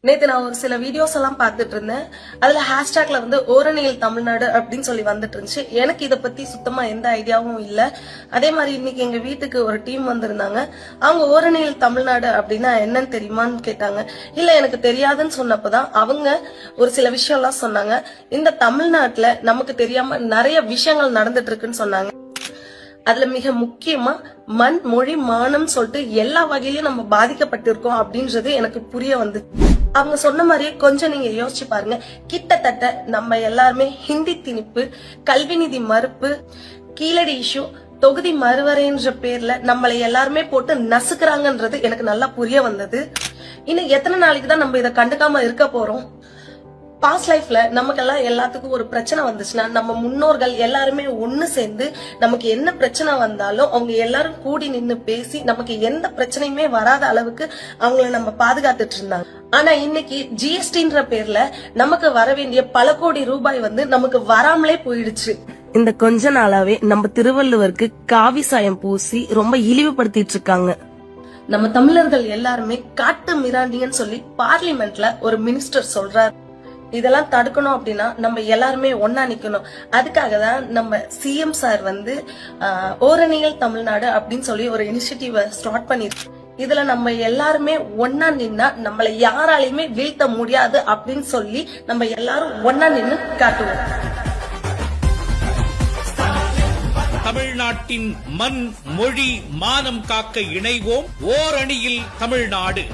நேத்து நான் ஒரு சில வீடியோஸ் எல்லாம் பார்த்துட்டு இருந்தேன். அதுல ஹேஷ்டேக்ல வந்து ஓரணியில் தமிழ்நாடு அப்படின்னு சொல்லி வந்துட்டு இருந்துச்சு. எனக்கு இதை பத்தி சுத்தமா எந்த ஐடியாவும் இல்ல. அதே மாதிரி இன்னைக்கு எங்க வீட்டுக்கு ஒரு டீம் வந்திருந்தாங்க. அவங்க ஓரணியில் தமிழ்நாடு அப்படின்னா என்னன்னு தெரியுமான்னு கேட்டாங்க. இல்ல எனக்கு தெரியாதுன்னு சொன்னப்பதான் அவங்க ஒரு சில விஷயம் எல்லாம் சொன்னாங்க. இந்த தமிழ்நாட்டுல நமக்கு தெரியாம நிறைய விஷயங்கள் நடந்துட்டு இருக்குன்னு சொன்னாங்க. அதுல மிக முக்கியமா மண் மொழி மானம் சொல்லிட்டு எல்லா வகையிலயும் நம்ம பாதிக்கப்பட்டிருக்கோம் அப்படின்றது எனக்கு புரிய வந்து அவங்க சொன்ன மாதிரியே கொஞ்சம் நீங்க யோசிச்சு பாருங்க. கிட்டத்தட்ட நம்ம எல்லாருமே ஹிந்தி திணிப்பு கல்வி நிதி மறுப்பு கீழடி இஷ்யூ தொகுதி மறுவரைன்ற பேர்ல நம்மளை எல்லாருமே போட்டு நசுக்கிறாங்கன்றது எனக்கு நல்லா புரிய வந்தது. இன்னும் எத்தனை நாளைக்கு தான் நம்ம இதை கண்டுக்காம இருக்க போறோம்? பாஸ்ட் லைஃப்ல நமக்கெல்லாம் எல்லாத்துக்கும் ஒரு பிரச்சனை வந்துச்சுன்னா நம்ம முன்னோர்கள் எல்லாருமே ஒண்ணு சேர்ந்து நமக்கு என்ன பிரச்சனை வந்தாலும் அவங்க எல்லாரும் கூடி நின்னு பேசி நமக்கு எந்த பிரச்சனையுமே வராத அளவுக்கு அவங்கள நம்ம பாதுகாத்துட்டு இருந்தாங்க. ஆனா இன்னைக்கு ஜிஎஸ்டின்ற பேர்ல நமக்கு வர வேண்டிய பல கோடி ரூபாய் வந்து நமக்கு வராமலே போயிடுச்சு. இந்த கொஞ்ச நாளாவே நம்ம திருவள்ளுவருக்கு காவி சாயம் பூசி ரொம்ப இழிவுபடுத்திட்டு இருக்காங்க. நம்ம தமிழர்கள் எல்லாருமே காட்டு மிராண்டிங்கன்னு சொல்லி பார்லிமெண்ட்ல ஒரு மினிஸ்டர் சொல்றாரு. இதெல்லாம் தடுக்கணும் அப்படின்னா நம்ம எல்லாருமே ஒன்னா நிக்கணும். அதுக்காக தான் நம்ம சிஎம் சார் வந்து ஆஹ், ஓரணியல் தமிழ்நாடு அப்படின்னு சொல்லி ஒரு இனிஷியேட்டிவ் ஸ்டார்ட் பண்ணிருக்கோம் இதுல நம்ம எல்லாருமே ஒன்னா நின்னா நம்மள யாராலையுமே வீழ்த்த முடியாது அப்படின்னு சொல்லி நம்ம எல்லாரும் ஒன்னா நின்னு காட்டுவோம். தமிழ்நாட்டின் மண் மொழி மானம் காக்க இணைவோம் ஓரணியில் தமிழ்நாடு.